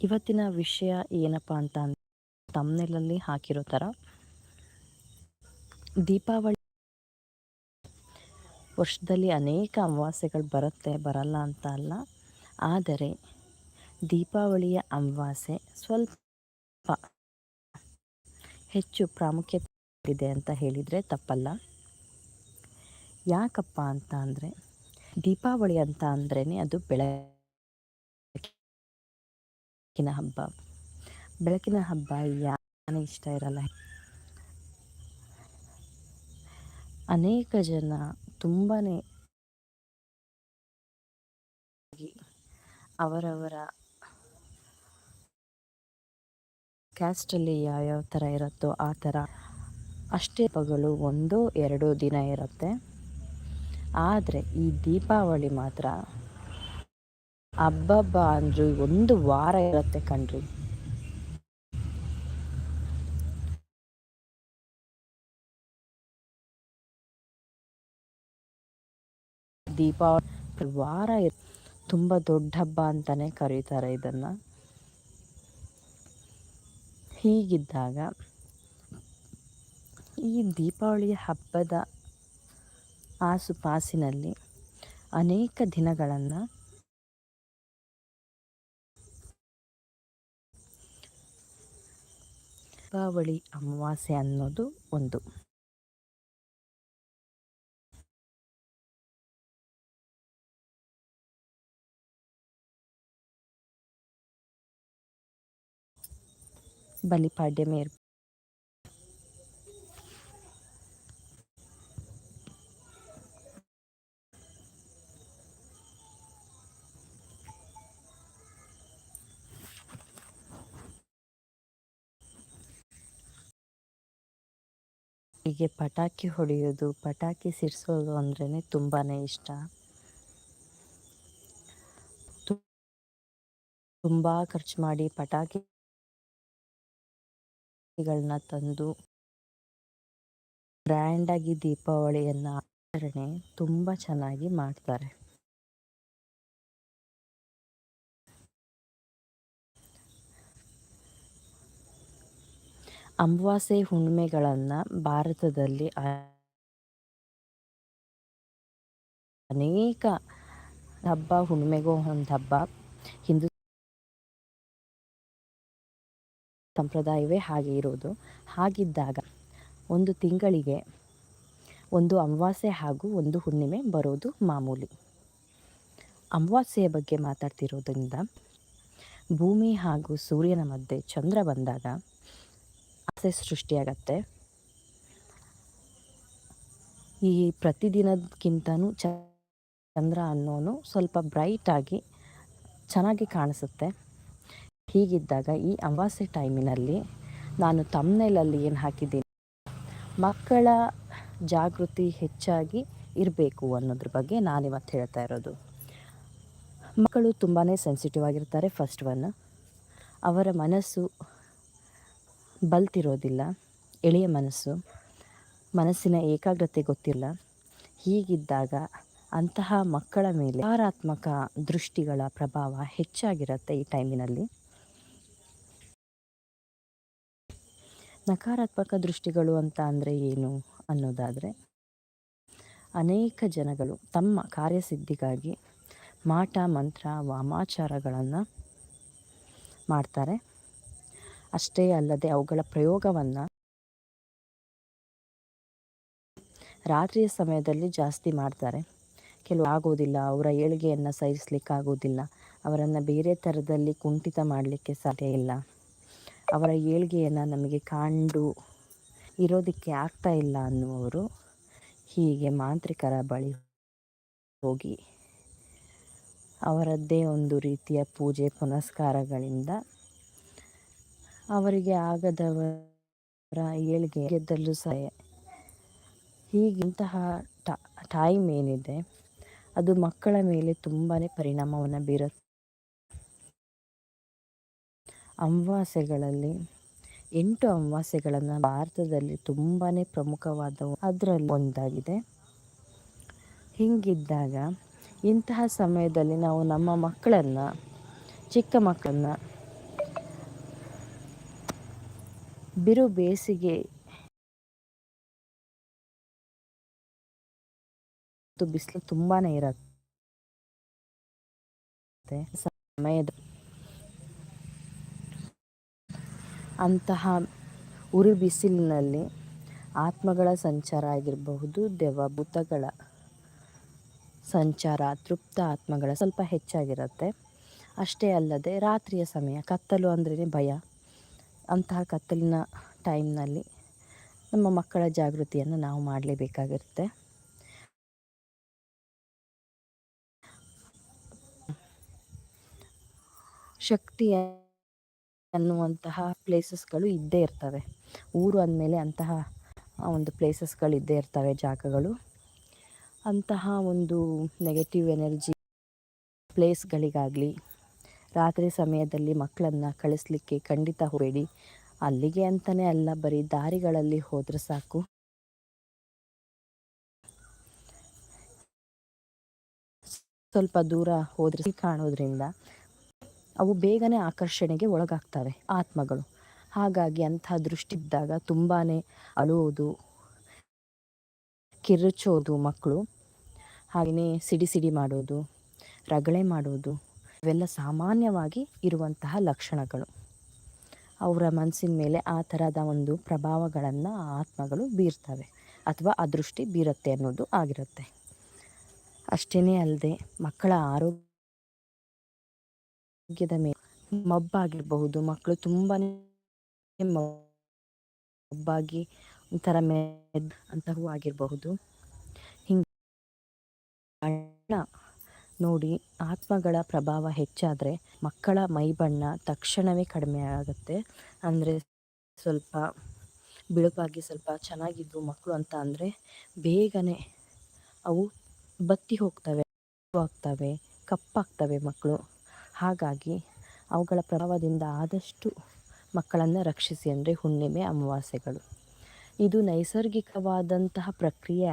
ಇವತ್ತಿನ ವಿಷಯ ಏನಪ್ಪ ಅಂತ ಅಂದ್ರೆ ತಮ್ಮನೆಲಲ್ಲಿ ಹಾಕಿರೋ ಥರ. ದೀಪಾವಳಿ ವರ್ಷದಲ್ಲಿ ಅನೇಕ ಅಮಾವಾಸ್ಯೆಗಳು ಬರುತ್ತೆ, ಬರಲ್ಲ ಅಂತ ಅಲ್ಲ. ಆದರೆ ದೀಪಾವಳಿಯ ಅಮಾವಾಸ್ಯೆ ಸ್ವಲ್ಪ ಹೆಚ್ಚು ಪ್ರಾಮುಖ್ಯತೆ ಇದೆ ಅಂತ ಹೇಳಿದರೆ ತಪ್ಪಲ್ಲ. ಯಾಕಪ್ಪ ಅಂತ ಅಂದರೆ ದೀಪಾವಳಿ ಅಂತ ಅಂದ್ರೇ ಅದು ಬೆಳಕಿನ ಹಬ್ಬ. ಬೆಳಕಿನ ಹಬ್ಬ ಯಾರೇ ಇಷ್ಟ ಇರಲ್ಲ. ಅನೇಕ ಜನ ತುಂಬಾ ಅವರವರ ಕ್ಯಾಸ್ಟಲ್ಲಿ ಯಾವ್ಯಾವ ಥರ ಇರುತ್ತೋ ಆ ಥರ ಅಷ್ಟೇ ಹಬ್ಬಗಳು ಒಂದು ಎರಡು ದಿನ ಇರುತ್ತೆ. ಆದರೆ ಈ ದೀಪಾವಳಿ ಮಾತ್ರ ಹಬ್ಬಬ್ಬ ಅಂದ್ರೆ, ಒಂದು ವಾರ ಇರುತ್ತೆ ಕಣ್ರಿ. ದೀಪಾವಳಿ ವಾರ ತುಂಬಾ ದೊಡ್ಡ ಹಬ್ಬ ಅಂತಾನೆ ಕರೀತಾರೆ ಇದನ್ನ. ಹೀಗಿದ್ದಾಗ, ಈ ದೀಪಾವಳಿಯ ಹಬ್ಬದ ಆಸುಪಾಸಿನಲ್ಲಿ ಅನೇಕ ದಿನಗಳನ್ನು ದೀಪಾವಳಿ ಅಮಾವಾಸ್ಯೆ ಅನ್ನೋದು ಒಂದು. ಬಲಿಪಾಡ್ಯಮಿ ಇರ್ ಹೀಗೆ ಪಟಾಕಿ ಹೊಡೆಯೋದು, ಪಟಾಕಿ ಸಿಡಿಸೋದು ಅಂದ್ರೇ ತುಂಬಾ ಇಷ್ಟ. ತುಂಬ ಖರ್ಚು ಮಾಡಿ ಪಟಾಕಿಗಳನ್ನ ತಂದು ಗ್ರ್ಯಾಂಡಾಗಿ ದೀಪಾವಳಿಯನ್ನು ಆಚರಣೆ ತುಂಬ ಚೆನ್ನಾಗಿ ಮಾಡ್ತಾರೆ. ಅಮಾವಾಸ್ಯೆ ಹುಣ್ಣಿಮೆಗಳನ್ನು ಭಾರತದಲ್ಲಿ ಅನೇಕ ಹಬ್ಬ ಹುಣ್ಣಿಮೆಗೂ ಒಂದು ಹಬ್ಬ. ಹಿಂದೂ ಸಂಪ್ರದಾಯವೇ ಹಾಗೆ ಇರೋದು. ಹಾಗಿದ್ದಾಗ ಒಂದು ತಿಂಗಳಿಗೆ ಒಂದು ಅಮಾವಾಸ್ಯೆ ಹಾಗೂ ಒಂದು ಹುಣ್ಣಿಮೆ ಬರೋದು ಮಾಮೂಲಿ. ಅಮಾವಾಸ್ಯೆಯ ಬಗ್ಗೆ ಮಾತಾಡ್ತಿರೋದ್ರಿಂದ ಭೂಮಿ ಹಾಗೂ ಸೂರ್ಯನ ಮಧ್ಯೆ ಚಂದ್ರ ಬಂದಾಗ ಆಸೆ ಸೃಷ್ಟಿಯಾಗತ್ತೆ. ಈ ಪ್ರತಿದಿನಕ್ಕಿಂತನೂ ಚಂದ್ರ ಅನ್ನೋನು ಸ್ವಲ್ಪ ಬ್ರೈಟಾಗಿ ಚೆನ್ನಾಗಿ ಕಾಣಿಸುತ್ತೆ. ಹೀಗಿದ್ದಾಗ ಈ ಅಮಾವಾಸ್ಯೆ ಟೈಮಿನಲ್ಲಿ ನಾನು ತಮ್ಮನೇಲಲ್ಲಿ ಏನು ಹಾಕಿದ್ದೀನಿ? ಮಕ್ಕಳ ಜಾಗೃತಿ ಹೆಚ್ಚಾಗಿ ಇರಬೇಕು ಅನ್ನೋದ್ರ ಬಗ್ಗೆ ನಾನು ಇವತ್ತು ಹೇಳ್ತಾ ಇರೋದು. ಮಕ್ಕಳು ತುಂಬಾ ಸೆನ್ಸಿಟಿವ್ ಆಗಿರ್ತಾರೆ ಫಸ್ಟ್ ಒನ್ ಅವರ ಮನಸ್ಸು ಬಲ್ತಿರೋದಿಲ್ಲ, ಎಳೆಯ ಮನಸ್ಸು, ಮನಸ್ಸಿನ ಏಕಾಗ್ರತೆ ಗೊತ್ತಿಲ್ಲ. ಹೀಗಿದ್ದಾಗ ಅಂತಹ ಮಕ್ಕಳ ಮೇಲೆ ಸಕಾರಾತ್ಮಕ ದೃಷ್ಟಿಗಳ ಪ್ರಭಾವ ಹೆಚ್ಚಾಗಿರುತ್ತೆ ಈ ಟೈಮಿನಲ್ಲಿ. ನಕಾರಾತ್ಮಕ ದೃಷ್ಟಿಗಳು ಅಂತ ಅಂದರೆ ಏನು ಅನ್ನೋದಾದರೆ, ಅನೇಕ ಜನಗಳು ತಮ್ಮ ಕಾರ್ಯಸಿದ್ಧಿಗಾಗಿ ಮಾಟ, ಮಂತ್ರ, ವಾಮಾಚಾರಗಳನ್ನು ಮಾಡ್ತಾರೆ. ಅಷ್ಟೇ ಅಲ್ಲದೆ ಅವುಗಳ ಪ್ರಯೋಗವನ್ನು ರಾತ್ರಿಯ ಸಮಯದಲ್ಲಿ ಜಾಸ್ತಿ ಮಾಡ್ತಾರೆ. ಕೆಲವು ಆಗೋದಿಲ್ಲ ಅವರ ಏಳಿಗೆಯನ್ನು ಸಹಿಸಲಿಕ್ಕಾಗೋದಿಲ್ಲ ಅವರನ್ನು ಬೇರೆ ಥರದಲ್ಲಿ ಕುಂಠಿತ ಮಾಡಲಿಕ್ಕೆ ಸಾಧ್ಯ ಇಲ್ಲ. ಅವರ ಏಳಿಗೆಯನ್ನು ನಮಗೆ ಕಂಡು ಇರೋದಕ್ಕೆ ಆಗ್ತಾ ಇಲ್ಲ ಅನ್ನುವರು ಹೀಗೆ ಮಾಂತ್ರಿಕರ ಬಳಿ ಹೋಗಿ ಅವರದ್ದೇ ಒಂದು ರೀತಿಯ ಪೂಜೆ ಪುನಸ್ಕಾರಗಳಿಂದ ಅವರಿಗೆ ಆಗದವರ ಏಳಿಗೆ ಗೆದ್ದಲು ಸಹ ಹೀಗಿಂತಹ ಟೈಮ್ ಏನಿದೆ, ಅದು ಮಕ್ಕಳ ಮೇಲೆ ತುಂಬಾ ಪರಿಣಾಮವನ್ನು ಬೀರುತ್ತೆ ಅಮಾವಾಸ್ಯೆಗಳಲ್ಲಿ ಎಂಟು ಅಮಾವಾಸ್ಯೆಗಳನ್ನು ಭಾರತದಲ್ಲಿ ತುಂಬಾ ಪ್ರಮುಖವಾದವು ಅದರಲ್ಲಿ ಒಂದಾಗಿದೆ. ಹೀಗಿದ್ದಾಗ ಇಂತಹ ಸಮಯದಲ್ಲಿ ನಾವು ನಮ್ಮ ಮಕ್ಕಳನ್ನು, ಚಿಕ್ಕ ಮಕ್ಕಳನ್ನ ಬಿರು ಬೇಸಿಗೆ. ಬಿಸಿಲು ತುಂಬಾ ಇರುತ್ತೆ. ಸಮಯದ ಅಂತಹ ಉರಿ ಬಿಸಿಲಿನಲ್ಲಿ ಆತ್ಮಗಳ ಸಂಚಾರ ಆಗಿರಬಹುದು ದೇವಭೂತಗಳ ಸಂಚಾರ, ತೃಪ್ತ ಆತ್ಮಗಳ ಸ್ವಲ್ಪ ಹೆಚ್ಚಾಗಿರುತ್ತೆ. ಅಷ್ಟೇ ಅಲ್ಲದೆ ರಾತ್ರಿಯ ಸಮಯ, ಕತ್ತಲು ಅಂದ್ರೇ ಭಯ. ಅಂತಹ ಕತ್ತಲಿನ ಟೈಮ್ನಲ್ಲಿ ನಮ್ಮ ಮಕ್ಕಳ ಜಾಗೃತಿಯನ್ನು ನಾವು ಮಾಡಲೇಬೇಕಾಗಿರುತ್ತೆ. ಶಕ್ತಿ ಅನ್ನುವಂತಹ ಪ್ಲೇಸಸ್ಗಳು ಇದ್ದೇ ಇರ್ತವೆ. ಊರು ಅಂದಮೇಲೆ ಅಂತಹ ಒಂದು ಪ್ಲೇಸಸ್ಗಳು ಇದ್ದೇ ಇರ್ತವೆ, ಜಾಗಗಳು. ಅಂತಹ ಒಂದು ನೆಗೆಟಿವ್ ಎನರ್ಜಿ ಪ್ಲೇಸ್ಗಳಿಗಾಗಲಿ ರಾತ್ರಿ ಸಮಯದಲ್ಲಿ ಮಕ್ಕಳನ್ನು ಕಳಿಸ್ಲಿಕ್ಕೆ ಖಂಡಿತ ಹೋಗಬೇಡಿ. ಅಲ್ಲಿಗೆ ಅಂತಲೇ ಅಲ್ಲ, ಬರೀ ದಾರಿಗಳಲ್ಲಿ ಹೋದರೆ ಸಾಕು. ಸ್ವಲ್ಪ ದೂರ ಹೋದ್ರೆ ಕಾಣೋದ್ರಿಂದ ಅವು ಬೇಗನೆ ಆಕರ್ಷಣೆಗೆ ಒಳಗಾಗ್ತವೆ, ಆತ್ಮಗಳು. ಹಾಗಾಗಿ ಅಂಥ ದೃಷ್ಟಿ ಇದ್ದಾಗ ತುಂಬಾ ಅಳುವುದು, ಕಿರುಚೋದು ಮಕ್ಕಳು. ಹಾಗೆಯೇ ಸಿಡಿ ಸಿಡಿ ಮಾಡೋದು ರಗಳೆ ಮಾಡೋದು ಇವೆಲ್ಲ ಸಾಮಾನ್ಯವಾಗಿ ಇರುವಂತಹ ಲಕ್ಷಣಗಳು. ಅವರ ಮನಸ್ಸಿನ ಮೇಲೆ ಆ ಥರದ ಒಂದು ಪ್ರಭಾವಗಳನ್ನು ಆತ್ಮಗಳು ಬೀರ್ತವೆ ಅಥವಾ ಅದೃಷ್ಟಿ ಬೀರುತ್ತೆ ಅನ್ನೋದು ಆಗಿರುತ್ತೆ. ಅಷ್ಟೇ ಅಲ್ಲದೆ ಮಕ್ಕಳ ಆರೋಗ್ಯ ಆರೋಗ್ಯದ ಮೇಲೆ ಮಬ್ಬಾಗಿರಬಹುದು ಮಕ್ಕಳು ತುಂಬಾ ಮಬ್ಬಾಗಿ ಒಂಥರ ಮೇ ಅಂತಹೂ ಆಗಿರಬಹುದು. ಹಿಂಗೆ ನೋಡಿ, ಆತ್ಮಗಳ ಪ್ರಭಾವ ಹೆಚ್ಚಾದರೆ ಮಕ್ಕಳ ಮೈಬಣ್ಣ ತಕ್ಷಣವೇ ಕಡಿಮೆ ಆಗುತ್ತೆ. ಅಂದರೆ ಸ್ವಲ್ಪ ಬಿಳುಪಾಗಿ ಸ್ವಲ್ಪ ಚೆನ್ನಾಗಿದ್ವು ಮಕ್ಕಳು ಅಂತ ಅಂದರೆ ಬೇಗನೆ ಅವು ಬತ್ತಿ ಹೋಗ್ತವೆ, ಆಗ್ತವೆ, ಕಪ್ಪಾಗ್ತವೆ ಮಕ್ಕಳು ಹಾಗಾಗಿ ಅವುಗಳ ಪ್ರಭಾವದಿಂದ ಆದಷ್ಟು ಮಕ್ಕಳನ್ನು ರಕ್ಷಿಸಿ ಅಂದರೆ ಹುಣ್ಣಿಮೆ ಅಮಾವಾಸ್ಯೆಗಳು. ಇದು ನೈಸರ್ಗಿಕವಾದಂತಹ ಪ್ರಕ್ರಿಯೆ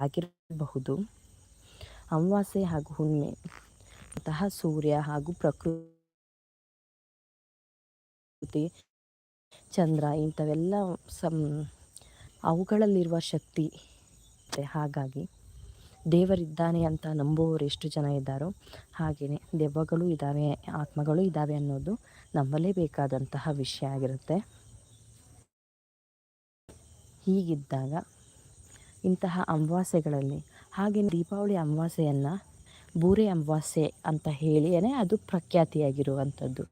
ಆಗಿರಬಹುದು. ಅಮಾವಾಸ್ಯೆ ಹಾಗೂ ಹುಣ್ಣಿಮೆ. ಅಂತಹ ಸೂರ್ಯ ಹಾಗೂ ಪ್ರಕೃತಿ, ಚಂದ್ರ ಇಂಥವೆಲ್ಲ ಸಂ, ಅವುಗಳಲ್ಲಿರುವ ಶಕ್ತಿ ಹಾಗಾಗಿ ದೇವರಿದ್ದಾನೆ ಅಂತ ನಂಬುವವರು ಎಷ್ಟು ಜನ ಇದ್ದಾರೋ ಹಾಗೆಯೇ ದೆವ್ವಗಳು ಇದ್ದಾವೆ, ಆತ್ಮಗಳು ಇದ್ದಾವೆ ಅನ್ನೋದು ನಂಬಲೇಬೇಕಾದಂತಹ ವಿಷಯ ಆಗಿರುತ್ತೆ. ಹೀಗಿದ್ದಾಗ ಇಂತಹ ಅಮಾವಾಸ್ಯೆಗಳಲ್ಲಿ ಹಾಗೆ ದೀಪಾವಳಿ ಅಮಾವಾಸ್ಯೆಯನ್ನು ಬೂರೆ ಅಮಾವಾಸ್ಯೆ ಅಂತ ಹೇಳಿಯೇ ಅದು ಪ್ರಖ್ಯಾತಿಯಾಗಿರುವಂಥದ್ದು.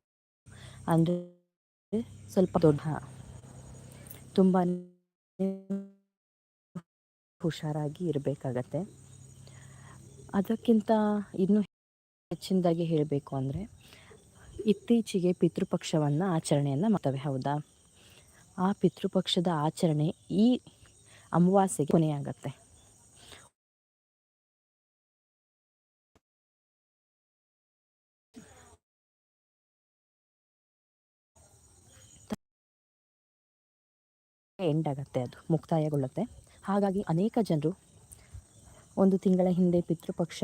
ಅಂದರೆ ಸ್ವಲ್ಪ ದೊಡ್ಡ ತುಂಬಾ ಹುಷಾರಾಗಿ ಇರಬೇಕಾಗತ್ತೆ. ಅದಕ್ಕಿಂತ ಇನ್ನೂ ಹೆಚ್ಚಿನದಾಗಿ ಹೇಳಬೇಕು ಅಂದರೆ ಇತ್ತೀಚೆಗೆ ಪಿತೃಪಕ್ಷವನ್ನು ಆಚರಣೆಯನ್ನು ಮಾಡ್ತವೆ, ಹೌದಾ? ಆ ಪಿತೃಪಕ್ಷದ ಆಚರಣೆ ಈ ಅಮಾವಾಸ್ಯೆಗೆ ಕೊನೆಯಾಗತ್ತೆ. ಎಂಡ್ ಆಗುತ್ತೆ ಅದು ಮುಕ್ತಾಯಗೊಳ್ಳುತ್ತೆ. ಹಾಗಾಗಿ ಅನೇಕ ಜನರು ಒಂದು ತಿಂಗಳ ಹಿಂದೆ ಪಿತೃಪಕ್ಷ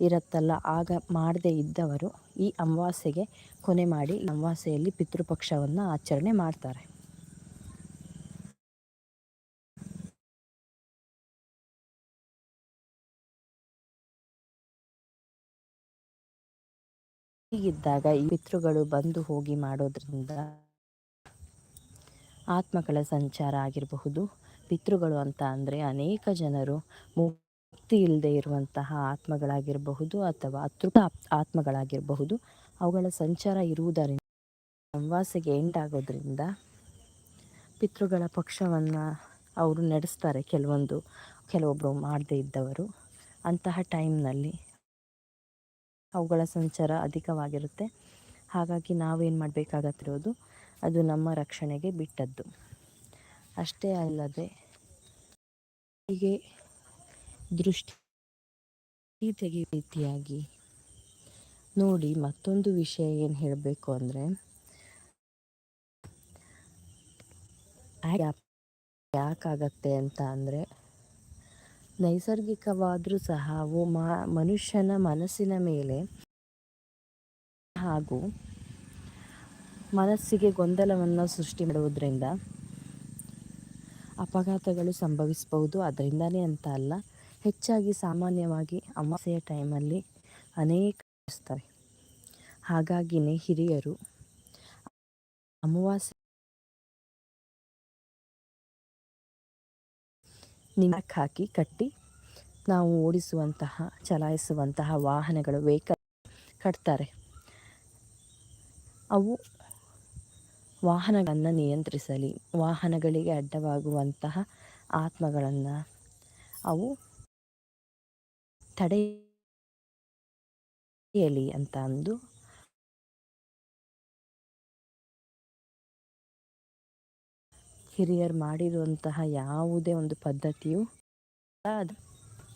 ಇರುತ್ತಲ್ಲ, ಆಗ ಮಾಡದೇ ಇದ್ದವರು ಈ ಅಮಾವಾಸ್ಯೆಗೆ ಕೊನೆ ಮಾಡಿ ಅಮಾವಾಸ್ಯೆಯಲ್ಲಿ ಪಿತೃಪಕ್ಷವನ್ನು ಆಚರಣೆ ಮಾಡ್ತಾರೆ. ಹೀಗಿದ್ದಾಗ ಈ ಪಿತೃಗಳು ಬಂದು ಹೋಗಿ ಮಾಡೋದ್ರಿಂದ ಆತ್ಮಗಳ ಸಂಚಾರ ಆಗಿರಬಹುದು. ಪಿತೃಗಳು ಅಂತ ಅಂದರೆ ಅನೇಕ ಜನರು ಮುಕ್ತಿ ಇಲ್ಲದೆ ಇರುವಂತಹ ಆತ್ಮಗಳಾಗಿರಬಹುದು ಅಥವಾ ಅತೃಪ್ತ ಆತ್ಮಗಳಾಗಿರಬಹುದು. ಅವುಗಳ ಸಂಚಾರ ಇರುವುದರಿಂದ, ಸಂವಾಸಿಗೆ ಎಂಟಾಗೋದ್ರಿಂದ ಪಿತೃಗಳ ಪಕ್ಷವನ್ನು ಅವರು ನಡೆಸ್ತಾರೆ. ಕೆಲವೊಂದು ಕೆಲವೊಬ್ಬರು ಮಾಡದೇ ಇದ್ದವರು. ಅಂತಹ ಟೈಮ್ನಲ್ಲಿ ಅವುಗಳ ಸಂಚಾರ ಅಧಿಕವಾಗಿರುತ್ತೆ. ಹಾಗಾಗಿ ನಾವೇನು ಮಾಡಬೇಕಾಗತ್ತಿರೋದು? ಅದು ನಮ್ಮ ರಕ್ಷಣೆಗೆ ಬಿಟ್ಟದ್ದು. ಅಷ್ಟೇ ಅಲ್ಲದೆ, ಹೀಗೆ ದೃಷ್ಟಿ ತೆಗೆ ರೀತಿಯಾಗಿ ನೋಡಿ ಮತ್ತೊಂದು ವಿಷಯ ಏನು ಹೇಳಬೇಕು ಅಂದರೆ ಯಾಕಾಗತ್ತೆ ಅಂತ ಅಂದರೆ, ನೈಸರ್ಗಿಕವಾದರೂ ಸಹ ಮನುಷ್ಯನ ಮನಸ್ಸಿನ ಮೇಲೆ ಹಾಗೂ ಮನಸ್ಸಿಗೆ ಗೊಂದಲವನ್ನು ಸೃಷ್ಟಿ ಮಾಡುವುದರಿಂದ ಅಪಘಾತಗಳು ಸಂಭವಿಸಬಹುದು. ಅದರಿಂದನೇ ಅಂತ ಅಲ್ಲ, ಹೆಚ್ಚಾಗಿ ಸಾಮಾನ್ಯವಾಗಿ ಅಮಾವಾಸ್ಯೆಯ ಟೈಮಲ್ಲಿ ಅನೇಕ ಹಾಗಾಗಿನೇ ಹಿರಿಯರು ಅಮಾವಾಸ್ಯೆ ನಿಮಕ್ ಹಾಕಿ ಕಟ್ಟಿ, ನಾವು ಓಡಿಸುವಂತಹ, ಚಲಾಯಿಸುವಂತಹ ವಾಹನಗಳು, ವೆಹಿಕಲ್ ಕಟ್ತಾರೆ. ಅವು ವಾಹನಗಳನ್ನು ನಿಯಂತ್ರಿಸಲಿ, ವಾಹನಗಳಿಗೆ ಅಡ್ಡವಾಗುವಂತಹ ಆತ್ಮಗಳನ್ನು ಅವು ತಡೆಯಲಿ ಅಂತ ಅಂದು ಹಿರಿಯರು ಮಾಡಿರುವಂತಹ ಯಾವುದೇ ಒಂದು ಪದ್ಧತಿಯು ಅದು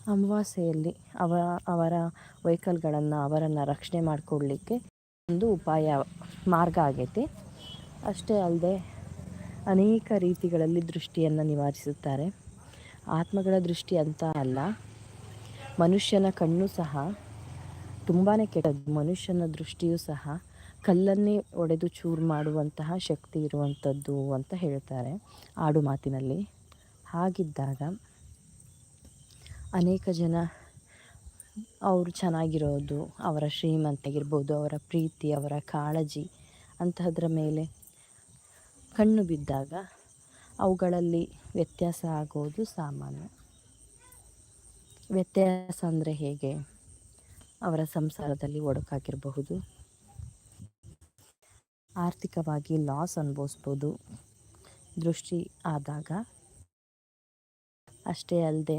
ಅಮಾವಾಸ್ಯೆಯಲ್ಲಿ ಅವರ ಅವರ ವೆಹಿಕಲ್ಗಳನ್ನು ಅವರನ್ನು ರಕ್ಷಣೆ ಮಾಡಿಕೊಡ್ಲಿಕ್ಕೆ ಒಂದು ಉಪಾಯ, ಮಾರ್ಗ ಆಗೈತಿ. ಅಷ್ಟೇ ಅಲ್ಲದೆ ಅನೇಕ ರೀತಿಗಳಲ್ಲಿ ದೃಷ್ಟಿಯನ್ನು ನಿವಾರಿಸುತ್ತಾರೆ. ಆತ್ಮಗಳ ದೃಷ್ಟಿ ಅಂತ ಅಲ್ಲ, ಮನುಷ್ಯನ ಕಣ್ಣು ಸಹ ತುಂಬಾ ಕೆಟ್ಟದ್ದು. ಮನುಷ್ಯನ ದೃಷ್ಟಿಯೂ ಸಹ ಕಲ್ಲನ್ನೇ ಒಡೆದು ಚೂರು ಮಾಡುವಂತಹ ಶಕ್ತಿ ಇರುವಂಥದ್ದು ಅಂತ ಹೇಳ್ತಾರೆ ಆಡು ಮಾತಿನಲ್ಲಿ. ಹಾಗಿದ್ದಾಗ ಅನೇಕ ಜನ ಅವರು ಚೆನ್ನಾಗಿರೋದು, ಅವರ ಶ್ರೀಮಂತಾಗಿರ್ಬೋದು ಅವರ ಪ್ರೀತಿ, ಅವರ ಕಾಳಜಿ ಅಂತಹದ್ರ ಮೇಲೆ ಕಣ್ಣು ಬಿದ್ದಾಗ ಅವುಗಳಲ್ಲಿ ವ್ಯತ್ಯಾಸ ಆಗೋದು ಸಾಮಾನ್ಯ. ವ್ಯತ್ಯಾಸ ಅಂದರೆ ಹೇಗೆ? ಅವರ ಸಂಸಾರದಲ್ಲಿ ಒಡಕಾಗಿರಬಹುದು. ಆರ್ಥಿಕವಾಗಿ ಲಾಸ್ ಅನುಭವಿಸ್ಬೋದು. ದೃಷ್ಟಿ ಆದಾಗ ಅಷ್ಟೇ ಅಲ್ಲದೆ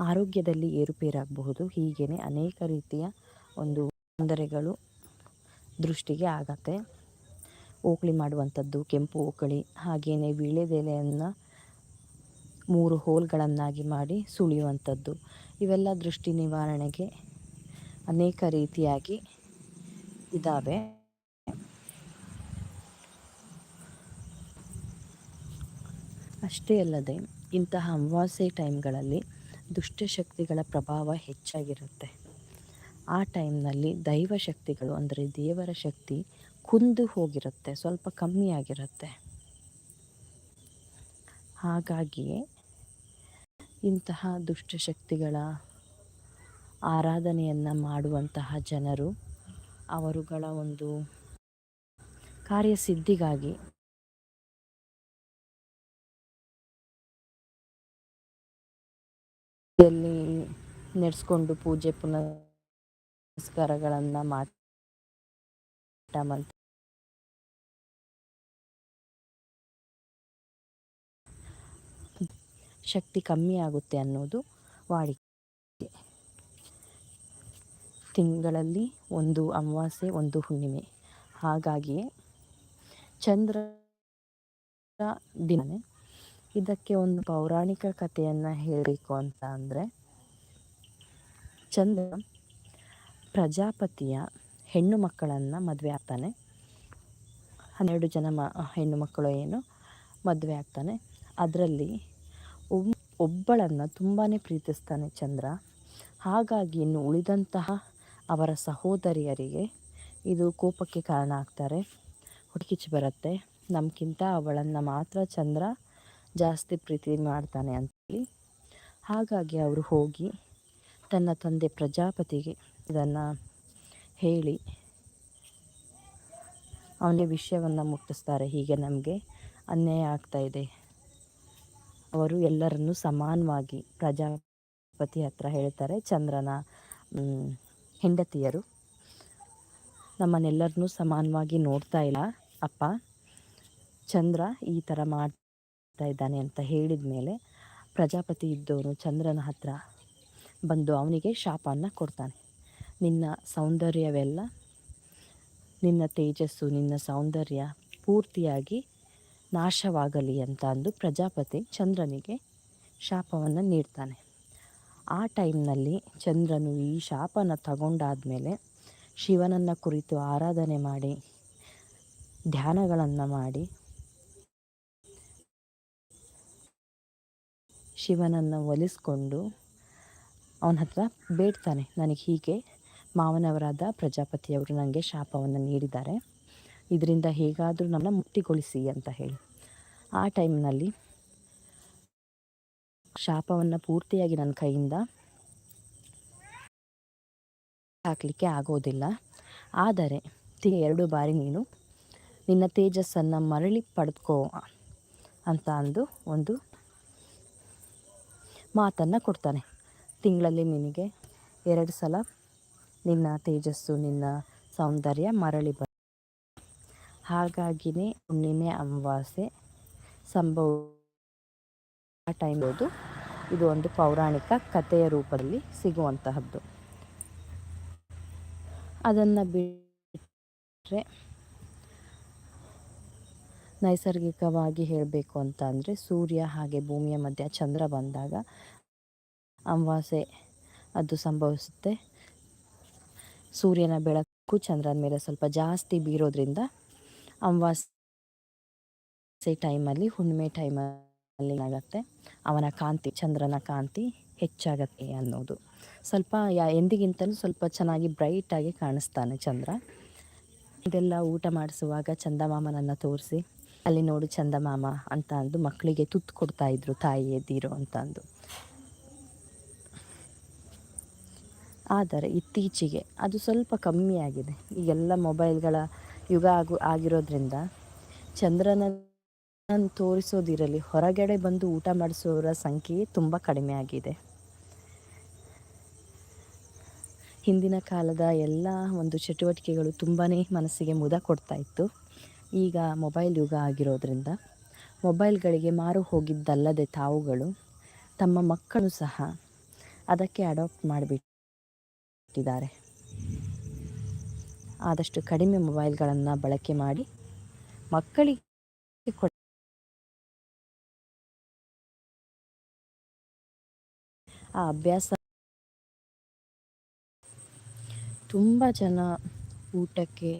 ಆರೋಗ್ಯದಲ್ಲಿ ಏರುಪೇರಾಗಬಹುದು. ಹೀಗೇ ಅನೇಕ ರೀತಿಯ ಒಂದು ತೊಂದರೆಗಳು ದೃಷ್ಟಿಗೆ ಆಗತ್ತೆ. ಓಕಳಿ ಮಾಡುವಂಥದ್ದು, ಕೆಂಪು ಓಕಳಿ ಹಾಗೆಯೇ ವೀಳ್ಯದೆಲೆಯನ್ನು ಮೂರು ಹೋಲ್ಗಳನ್ನಾಗಿ ಮಾಡಿ ಸುಳಿಯುವಂಥದ್ದು. ಇವೆಲ್ಲ ದೃಷ್ಟಿ ನಿವಾರಣೆಗೆ ಅನೇಕ ರೀತಿಯಾಗಿ ಇದ್ದಾವೆ ಅಷ್ಟೇ ಅಲ್ಲದೆ ಇಂತಹ ಅಮಾವಾಸ್ಯೆ ಟೈಮ್ಗಳಲ್ಲಿ ದುಷ್ಟಶಕ್ತಿಗಳ ಪ್ರಭಾವ ಹೆಚ್ಚಾಗಿರುತ್ತೆ. ಆ ಟೈಮ್ನಲ್ಲಿ ದೈವ ಶಕ್ತಿಗಳು, ಅಂದರೆ ದೇವರ ಶಕ್ತಿ ಕುಂದು ಹೋಗಿರುತ್ತೆ, ಸ್ವಲ್ಪ ಕಮ್ಮಿ ಆಗಿರುತ್ತೆ. ಹಾಗಾಗಿಯೇ ಇಂತಹ ದುಷ್ಟಶಕ್ತಿಗಳ ಆರಾಧನೆಯನ್ನು ಮಾಡುವಂತಹ ಜನರು ಅವರುಗಳ ಒಂದು ಕಾರ್ಯಸಿದ್ಧಿಗಾಗಿ ನಡೆಸ್ಕೊಂಡು ಪೂಜೆ ಪುನಸ್ಕಾರಗಳನ್ನು ಶಕ್ತಿ ಕಮ್ಮಿ ಆಗುತ್ತೆ ಅನ್ನೋದು ವಾಡಿಕೆ. ತಿಂಗಳಲ್ಲಿ ಒಂದು ಅಮಾವಾಸ್ಯೆ, ಒಂದು ಹುಣ್ಣಿಮೆ. ಹಾಗಾಗಿಯೇ ಚಂದ್ರ ದಿನ ಇದಕ್ಕೆ ಒಂದು ಪೌರಾಣಿಕ ಕಥೆಯನ್ನು ಹೇಳಬೇಕು ಅಂತ ಅಂದರೆ, ಚಂದ್ರ ಪ್ರಜಾಪತಿಯ ಹೆಣ್ಣು ಮಕ್ಕಳನ್ನು ಮದುವೆ ಆಗ್ತಾನೆ. ಹನ್ನೆರಡು ಜನ ಮ, ಹೆಣ್ಣು ಮಕ್ಕಳು ಏನು, ಮದುವೆ ಆಗ್ತಾನೆ. ಅದರಲ್ಲಿ ಒಬ್, ಒಬ್ಬಳನ್ನು ತುಂಬಾ ಪ್ರೀತಿಸ್ತಾನೆ ಚಂದ್ರ. ಹಾಗಾಗಿ ಇನ್ನು ಉಳಿದಂತಹ ಅವರ ಸಹೋದರಿಯರಿಗೆ ಇದು ಕೋಪಕ್ಕೆ ಕಾರಣ ಆಗ್ತಾರೆ. ಹುಡುಕಿಚ್ಚು ಬರುತ್ತೆ. ನಮಗಿಂತ ಅವಳನ್ನು ಮಾತ್ರ ಚಂದ್ರ ಜಾಸ್ತಿ ಪ್ರೀತಿ ಮಾಡ್ತಾನೆ ಅಂತೇಳಿ. ಹಾಗಾಗಿ ಅವರು ಹೋಗಿ ತನ್ನ ತಂದೆ ಪ್ರಜಾಪತಿಗೆ ಇದನ್ನು ಹೇಳಿ. ಅವನಿಗೆ ವಿಷಯವನ್ನು ಮುಟ್ಟಿಸ್ತಾರೆ. ಹೀಗೆ ನಮಗೆ ಅನ್ಯಾಯ ಇದೆ. ಅವರು ಎಲ್ಲರನ್ನು ಸಮಾನವಾಗಿ ಪ್ರಜಾಪತಿ ಹತ್ರ ಹೇಳ್ತಾರೆ, ಚಂದ್ರನ ಹೆಂಡತಿಯರು. ನಮ್ಮನ್ನೆಲ್ಲರನ್ನೂ ಸಮಾನವಾಗಿ ನೋಡ್ತಾ ಇಲ್ಲ. ಅಪ್ಪ, ಚಂದ್ರ ಈ ಥರ ಮಾಡ್ತಾ ಇದ್ದಾನೆ ಅಂತ ಹೇಳಿದ ಮೇಲೆ ಪ್ರಜಾಪತಿ ಇದ್ದವನು ಚಂದ್ರನ ಹತ್ರ ಬಂದು ಅವನಿಗೆ ಶಾಪವನ್ನು ಕೊಡ್ತಾನೆ. ನಿನ್ನ ಸೌಂದರ್ಯವೆಲ್ಲ, ನಿನ್ನ ತೇಜಸ್ಸು, ನಿನ್ನ ಸೌಂದರ್ಯ ಪೂರ್ತಿಯಾಗಿ ನಾಶವಾಗಲಿ ಅಂತ ಅಂದು ಪ್ರಜಾಪತಿ ಚಂದ್ರನಿಗೆ ಶಾಪವನ್ನು ನೀಡ್ತಾನೆ. ಆ ಟೈಮ್ನಲ್ಲಿ ಚಂದ್ರನು ಈ ಶಾಪನ ತಗೊಂಡಾದಮೇಲೆ ಶಿವನನ್ನು ಕುರಿತು ಆರಾಧನೆ ಮಾಡಿ, ಧ್ಯಾನಗಳನ್ನು ಮಾಡಿ, ಶಿವನನ್ನು ಒಲಿಸ್ಕೊಂಡು ಅವನ ಹತ್ರ ಬೇಡ್ತಾನೆ, ನನಗೆ ಹೀಗೆ ಮಾವನವರಾದ ಪ್ರಜಾಪತಿಯವರು ನನಗೆ ಶಾಪವನ್ನು ನೀಡಿದ್ದಾರೆ. ಇದರಿಂದ ಹೇಗಾದರೂ ನನ್ನ ಮುಕ್ತಿಗೊಳಿಸಿ ಅಂತ ಹೇಳಿ. ಆ ಟೈಮ್ನಲ್ಲಿ ಶಾಪವನ್ನು ಪೂರ್ತಿಯಾಗಿ ನನ್ನ ಕೈಯಿಂದ ಹಾಕಲಿಕ್ಕೆ ಆಗೋದಿಲ್ಲ. ಆದರೆ ಎರಡು ಬಾರಿ ನೀನು ನಿನ್ನ ತೇಜಸ್ಸನ್ನು ಮರಳಿ ಪಡೆದುಕೋ ಅಂತ ಅಂದು ಒಂದು ಮಾತನ್ನು ಕೊಡ್ತಾನೆ. ತಿಂಗಳಲ್ಲಿ ನಿನಗೆ ಎರಡು ಸಲ ನಿನ್ನ ತೇಜಸ್ಸು, ನಿನ್ನ ಸೌಂದರ್ಯ ಮರಳಿ ಬರ ಹಾಗಾಗಿನೇ ಹುಣ್ಣಿಮೆ ಅಮಾವಾಸ್ಯೆ. ಸಂಭವ ಆ ಟೈಮ್ ಇದು ಒಂದು ಪೌರಾಣಿಕ ಕಥೆಯ ರೂಪದಲ್ಲಿ ಸಿಗುವಂತಹದ್ದು. ಅದನ್ನು ಬಿಟ್ಟರೆ ನೈಸರ್ಗಿಕವಾಗಿ ಹೇಳಬೇಕು ಅಂತ ಅಂದರೆ ಸೂರ್ಯ ಹಾಗೆ ಭೂಮಿಯ ಮಧ್ಯ ಚಂದ್ರ ಬಂದಾಗ ಅಮಾವಾಸ್ಯೆ ಅದು ಸಂಭವಿಸುತ್ತೆ. ಸೂರ್ಯನ ಬೆಳಕು ಚಂದ್ರನ ಮೇಲೆ ಸ್ವಲ್ಪ ಜಾಸ್ತಿ ಬೀರೋದ್ರಿಂದ ಅಮಾವಾಸ್ಯೆ ಟೈಮಲ್ಲಿ, ಹುಣ್ಣಿಮೆ ಟೈಮಲ್ಲಿ ಏನಾಗತ್ತೆ? ಅವನ ಕಾಂತಿ, ಚಂದ್ರನ ಕಾಂತಿ ಹೆಚ್ಚಾಗತ್ತೆ ಅನ್ನೋದು. ಸ್ವಲ್ಪ ಯಾ, ಎಂದಿಗಿಂತಲೂ ಸ್ವಲ್ಪ ಚೆನ್ನಾಗಿ ಬ್ರೈಟಾಗಿ ಕಾಣಿಸ್ತಾನೆ ಚಂದ್ರ. ಇದೆಲ್ಲ ಊಟ ಮಾಡಿಸುವಾಗ ಚಂದಮಾಮನನ್ನು ತೋರಿಸಿ, ಅಲ್ಲಿ ನೋಡು ಚಂದಮಾಮ ಅಂತ ಅಂದು ಮಕ್ಕಳಿಗೆ ತುತ್ತು ಕೊಡ್ತಾಯಿದ್ರು ತಾಯಿ ಎದ್ದಿರೋ ಅಂತ ಅಂದು. ಆದರೆ ಇತ್ತೀಚೆಗೆ ಅದು ಸ್ವಲ್ಪ ಕಮ್ಮಿ ಆಗಿದೆ. ಈಗೆಲ್ಲ ಮೊಬೈಲ್ಗಳ ಯುಗ ಆಗು, ಆಗಿರೋದ್ರಿಂದ ಚಂದ್ರನನ್ನು ತೋರಿಸೋದಿರಲಿ, ಹೊರಗಡೆ ಬಂದು ಊಟ ಮಾಡಿಸೋರ ಸಂಖ್ಯೆ ತುಂಬ ಕಡಿಮೆ ಆಗಿದೆ. ಹಿಂದಿನ ಕಾಲದ ಎಲ್ಲ ಒಂದು ಚಟುವಟಿಕೆಗಳು ತುಂಬಾ ಮನಸ್ಸಿಗೆ ಮುದ ಕೊಡ್ತಾ ಇತ್ತು. ಈಗ ಮೊಬೈಲ್ ಯುಗ ಆಗಿರೋದ್ರಿಂದ ಮೊಬೈಲ್ಗಳಿಗೆ ಮಾರು ಹೋಗಿದ್ದಲ್ಲದೆ ತಾವುಗಳು ತಮ್ಮ ಮಕ್ಕಳು ಸಹ ಅದಕ್ಕೆ ಅಡಾಪ್ಟ್ ಮಾಡಿಬಿಟ್ಟಿದ್ದಾರೆ ಆದಷ್ಟು ಕಡಿಮೆ ಮೊಬೈಲ್ಗಳನ್ನು ಬಳಕೆ ಮಾಡಿ ಮಕ್ಕಳಿಗೆ ಆ ಅಭ್ಯಾಸ ತುಂಬ ಜನ ಊಟಕ್ಕೆ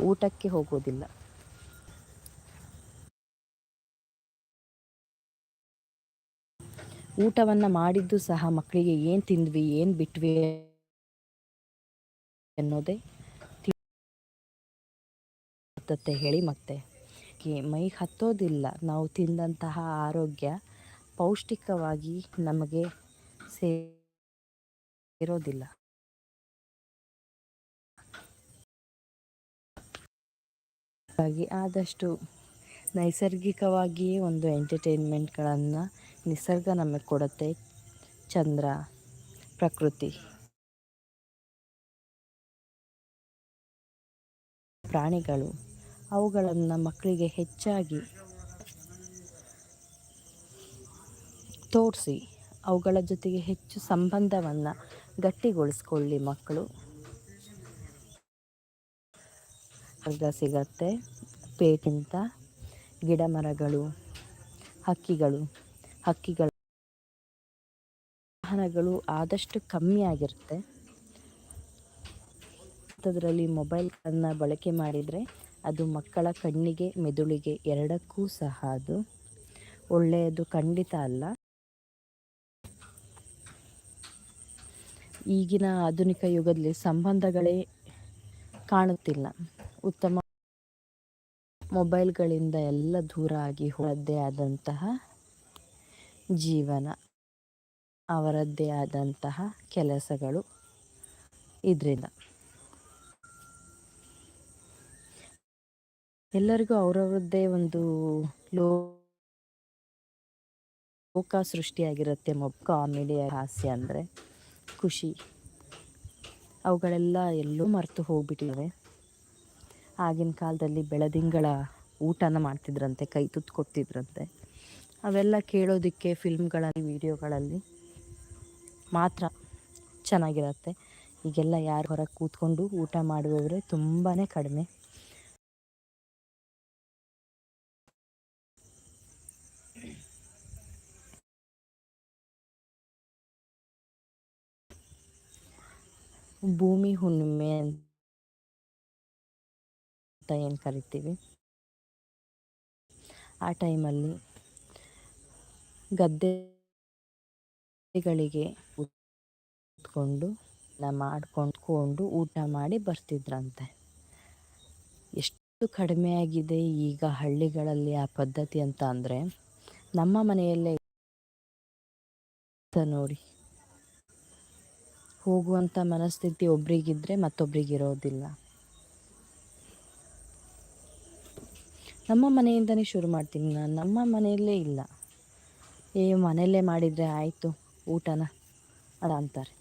ಊಟಕ್ಕೆ ಹೋಗೋದಿಲ್ಲ. ಊಟವನ್ನು ಮಾಡಿದ್ದು ಸಹ ಮಕ್ಕಳಿಗೆ ಏನು ತಿಂದ್ವಿ, ಏನು ಬಿಟ್ವಿ ಅನ್ನೋದೇ ಹೇಳಿ ಮತ್ತೆ. ಮೈ ಹತ್ತೋದಿಲ್ಲ. ನಾವು ತಿಂದಂತಹ ಆರೋಗ್ಯ ಪೌಷ್ಟಿಕವಾಗಿ ನಮಗೆ ಸೇ ಇರೋದಿಲ್ಲ ಹಾಗಾಗಿ ಆದಷ್ಟು ನೈಸರ್ಗಿಕವಾಗಿಯೇ ಒಂದು ಎಂಟರ್ಟೈನ್ಮೆಂಟ್ಗಳನ್ನು ನಿಸರ್ಗ ನಮಗೆ ಕೊಡುತ್ತೆ ಚಂದ್ರ, ಪ್ರಕೃತಿ. ಪ್ರಾಣಿಗಳು, ಅವುಗಳನ್ನು ಮಕ್ಕಳಿಗೆ ಹೆಚ್ಚಾಗಿ ತೋರಿಸಿ ಅವುಗಳ ಜೊತೆಗೆ ಹೆಚ್ಚು ಸಂಬಂಧವನ್ನು ಗಟ್ಟಿಗೊಳಿಸ್ಕೊಳ್ಳಿ ಮಕ್ಕಳು. ಹಗ್ಗ ಸಿಗತ್ತೆ ಪೇಟಿಂತ ಗಿಡ ಮರಗಳು ಹಕ್ಕಿಗಳು. ಹಕ್ಕಿಗಳ, ವಾಹನಗಳು ಆದಷ್ಟು ಕಮ್ಮಿ ಆಗಿರುತ್ತೆ. ಅಂಥದ್ರಲ್ಲಿ ಮೊಬೈಲ್ಗಳನ್ನು ಬಳಕೆ ಮಾಡಿದರೆ ಅದು ಮಕ್ಕಳ ಕಣ್ಣಿಗೆ, ಮೆದುಳಿಗೆ ಎರಡಕ್ಕೂ ಸಹ ಅದು ಒಳ್ಳೆಯದು. ಖಂಡಿತ ಅಲ್ಲ. ಈಗಿನ ಆಧುನಿಕ ಯುಗದಲ್ಲಿ ಸಂಬಂಧಗಳೇ ಕಾಣುತ್ತಿಲ್ಲ. ಉತ್ತಮ ಮೊಬೈಲ್ಗಳಿಂದ ಎಲ್ಲ ದೂರ ಆಗಿ ಹೋದ್ದೇ ಆದಂತಹ ಜೀವನ ಅವರದ್ದೇ ಆದಂತಹ ಕೆಲಸಗಳು ಇದರಿಂದ. ಎಲ್ಲರಿಗೂ ಅವರವರದ್ದೇ ಒಂದು ಲೋಕ ಸೃಷ್ಟಿಯಾಗಿರುತ್ತೆ, ಮೊಬ್, ಕಾಮಿಡಿ, ಹಾಸ್ಯ ಅಂದರೆ ಖುಷಿ. ಅವುಗಳೆಲ್ಲ ಎಲ್ಲೂ ಮರೆತು ಹೋಗ್ಬಿಟ್ಟಿವೆ. ಆಗಿನ ಕಾಲದಲ್ಲಿ ಬೆಳದಿಂಗಳ ಊಟನ ಮಾಡ್ತಿದ್ರಂತೆ, ಕೈ ತುತ್ತು ಕೊಡ್ತಿದ್ರಂತೆ. ಅವೆಲ್ಲ ಕೇಳೋದಕ್ಕೆ ಫಿಲ್ಮ್ಗಳಲ್ಲಿ ವೀಡಿಯೋಗಳಲ್ಲಿ ಮಾತ್ರ ಚೆನ್ನಾಗಿರತ್ತೆ. ಈಗೆಲ್ಲ ಯಾರು ಹೊರಗೆ ಕೂತ್ಕೊಂಡು ಊಟ ಮಾಡುವವರೇ ತುಂಬಾ ಕಡಿಮೆ. ಭೂಮಿ ಹುಣ್ಣಿಮೆ ಅಂತ ಏನು ಕರಿತೀವಿ? ಆ ಟೈಮಲ್ಲಿ ಗದ್ದೆಗಳಿಗೆ ಮಾಡಿಕೊಂಡು ಮಾಡ್ಕೊಂಡ್ಕೊಂಡು ಊಟ ಮಾಡಿ ಬರ್ತಿದ್ರಂತೆ. ಎಷ್ಟು ಕಡಿಮೆ ಆಗಿದೆ ಈಗ ಹಳ್ಳಿಗಳಲ್ಲಿ ಆ ಪದ್ಧತಿ ಅಂತ ಅಂದರೆ, ನಮ್ಮ ಮನೆಯಲ್ಲೇ ನೋಡಿ. ಹೋಗುವಂಥ ಮನಸ್ಥಿತಿ ಒಬ್ರಿಗಿದ್ರೆ ಮತ್ತೊಬ್ರಿಗಿರೋದಿಲ್ಲ ನಮ್ಮ ಮನೆಯಿಂದನೇ ಶುರು ಮಾಡ್ತೀನಿ. ನಾನು ನಮ್ಮ ಮನೆಯಲ್ಲೇ ಇಲ್ಲ. ಏ, ಮನೆಯಲ್ಲೇ ಮಾಡಿದರೆ ಆಯಿತು, ಊಟನ, ಅದ ಅಂತಾರೆ.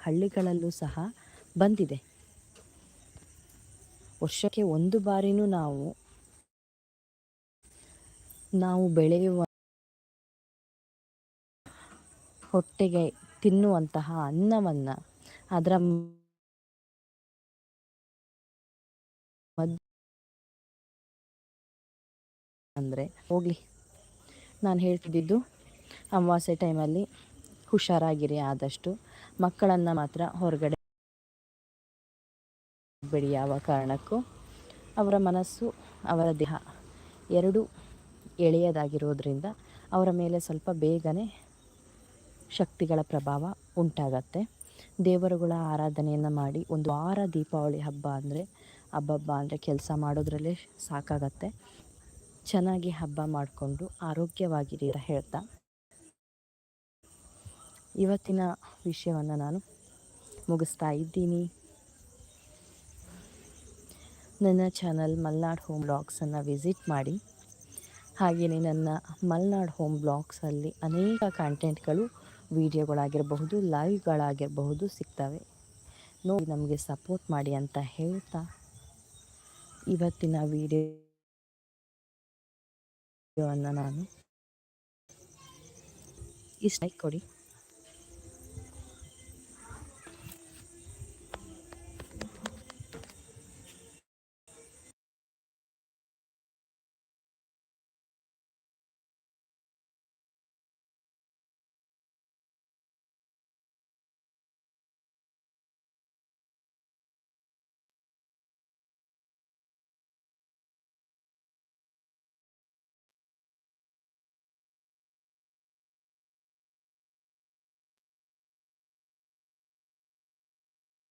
ಹಳ್ಳಿಗಳಲ್ಲೂ ಸಹ ಬಂದಿದೆ. ವರ್ಷಕ್ಕೆ ಒಂದು ಬಾರಿನೂ ನಾವು ನಾವು ಬೆಳೆಯುವ ಹೊಟ್ಟೆಗೆ ತಿನ್ನುವಂತಹ ಅನ್ನವನ್ನು ಅದರ ಅಂದರೆ ಹೋಗಲಿ. ನಾನು ಹೇಳ್ತಿದ್ದಿದ್ದು ಅಮಾವಾಸ್ಯೆ ಟೈಮಲ್ಲಿ ಹುಷಾರಾಗಿರಿ ಆದಷ್ಟು ಮಕ್ಕಳನ್ನು ಮಾತ್ರ ಹೊರಗಡೆ ಬಿಡಿ ಯಾವ ಕಾರಣಕ್ಕೂ. ಅವರ ಮನಸ್ಸು, ಅವರ ದೇಹ ಎರಡೂ ಎಳೆಯದಾಗಿರೋದ್ರಿಂದ ಅವರ ಮೇಲೆ ಸ್ವಲ್ಪ ಬೇಗನೆ ಶಕ್ತಿಗಳ ಪ್ರಭಾವ ಉಂಟಾಗತ್ತೆ. ದೇವರುಗಳ ಆರಾಧನೆಯನ್ನು ಮಾಡಿ ಒಂದು ವಾರ ದೀಪಾವಳಿ ಹಬ್ಬ ಅಂದರೆ ಹಬ್ಬಬ್ಬ ಅಂದರೆ ಕೆಲಸ ಮಾಡೋದ್ರಲ್ಲೇ ಸಾಕಾಗತ್ತೆ. ಚೆನ್ನಾಗಿ ಹಬ್ಬ ಮಾಡಿಕೊಂಡು ಆರೋಗ್ಯವಾಗಿರಿ ಅಂತ ಹೇಳ್ತಾ. ಇವತ್ತಿನ ವಿಷಯವನ್ನು ನಾನು ಮುಗಿಸ್ತಾ ಇದ್ದೀನಿ. ನನ್ನ ಚಾನಲ್ ಮಲ್ನಾಡ್ ಹೋಮ್ ಬ್ಲಾಗ್ಸನ್ನು ವಿಸಿಟ್ ಮಾಡಿ. ಹಾಗೆಯೇ ನನ್ನ ಮಲ್ನಾಡ್ ಹೋಮ್ ಬ್ಲಾಗ್ಸಲ್ಲಿ ಅನೇಕ ಕಂಟೆಂಟ್ಗಳು, ವಿಡಿಯೋಗಳಾಗಿರಬಹುದು, ಲೈವ್ಗಳಾಗಿರಬಹುದು ಸಿಗ್ತವೆ. ನೋಡಿ ನಮಗೆ ಸಪೋರ್ಟ್ ಮಾಡಿ ಅಂತ ಹೇಳ್ತಾ. ಇವತ್ತಿನ ವಿಡಿಯೋ ವಿಡಿಯೋವನ್ನು ನಾನು ಇಷ್ಟ ಕೊಡಿ